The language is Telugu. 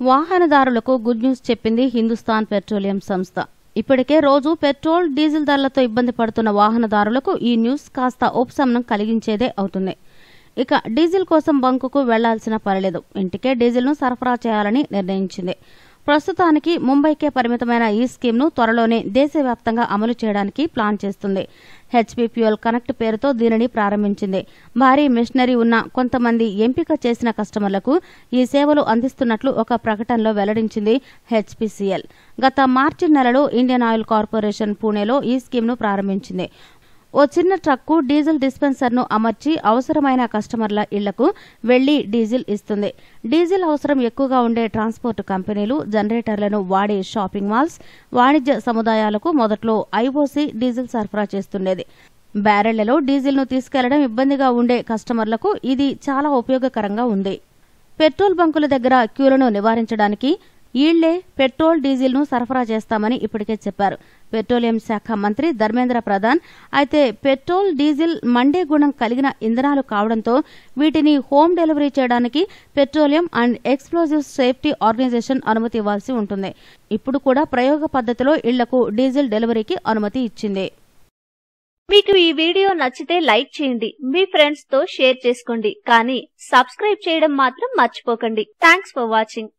వాహనదారులకు గుడ్ న్యూస్ చెప్పింది హిందుస్థాన్ పెట్రోలియం సంస్థ. ఇప్పటికే రోజు పెట్రోల్ డీజిల్ ధరలతో ఇబ్బంది పడుతున్న వాహనదారులకు ఈ న్యూస్ కాస్త ఉపశమనం కలిగించేదే అవుతుంది. ఇక డీజిల్ కోసం బంకుకు వెళ్ళాల్సిన పనిలేదు ఇంటికే డీజిల్ను సరఫరా చేయాలని నిర్ణయించింది. ప్రస్తుతానికి ముంబైకే పరిమితమైన ఈ స్కీమ్ను త్వరలోనే దేశవ్యాప్తంగా అమలు చేయడానికి ప్లాన్ చేస్తుంది. హెచ్పీ ఫ్యూయల్ కనెక్ట్ పేరుతో దీనిని ప్రారంభించింది. భారీ మిషనరీ ఉన్న కొంతమంది ఎంపిక చేసిన కస్టమర్లకు ఈ సేవలు అందిస్తున్నట్లు ఒక ప్రకటనలో వెల్లడించింది హెచ్పీసీఎల్ గత మార్చి నెలలో ఇండియన్ ఆయిల్ కార్పొరేషన్ పూణేలో ఈ స్కీమ్ను ప్రారంభించింది. ఓ చిన్న ట్రక్కు డీజిల్ డిస్పెన్సర్ను అమర్చి అవసరమైన కస్టమర్ల ఇళ్ళకు వెళ్ళి డీజిల్ ఇస్తుంది. డీజిల్ అవసరం ఎక్కువగా ఉండే ట్రాన్స్పోర్ట్ కంపెనీలు జనరేటర్లను వాడే షాపింగ్ మాల్స్ వాణిజ్య సముదాయాలకు మొదట్లో ఐఓసీ డీజిల్ సరఫరా చేస్తుండేది. బ్యారెళ్ళలో డీజిల్ను తీసుకెళ్ళడం ఇబ్బందిగా ఉండే కస్టమర్లకు ఇది చాలా ఉపయోగకరంగా ఉంది. పెట్రోల్ బంకుల దగ్గర క్యూలను నివారించడానికి ఈళ్ళే పెట్రోల్ డీజిల్ను సరఫరా చేస్తామని ఇప్పటికే చెప్పారు. పెట్రోలియం శాఖ మంత్రి ధర్మేంద్ర ప్రధాన్ అయితే పెట్రోల్ డీజిల్ మండే గుణం కలిగిన ఇంధనాలు కావడంతో వీటిని హోమ్ డెలివరీ చేయడానికి petroleum and explosive safety organisation అనుమతి ఇవ్వాల్సి ఉంటుంది. ఇప్పుడు కూడా ప్రయోగ పద్ధతిలో ఇళ్ళకు డీజిల్ డెలివరీకి అనుమతి ఇచ్చింది. మీకు ఈ వీడియో నచ్చితే లైక్ చేయండి మీ ఫ్రెండ్స్తో షేర్ చేసుకోండి కానీ సబ్స్క్రైబ్ చేయడం మాత్రం మర్చిపోకండి. Thanks for watching.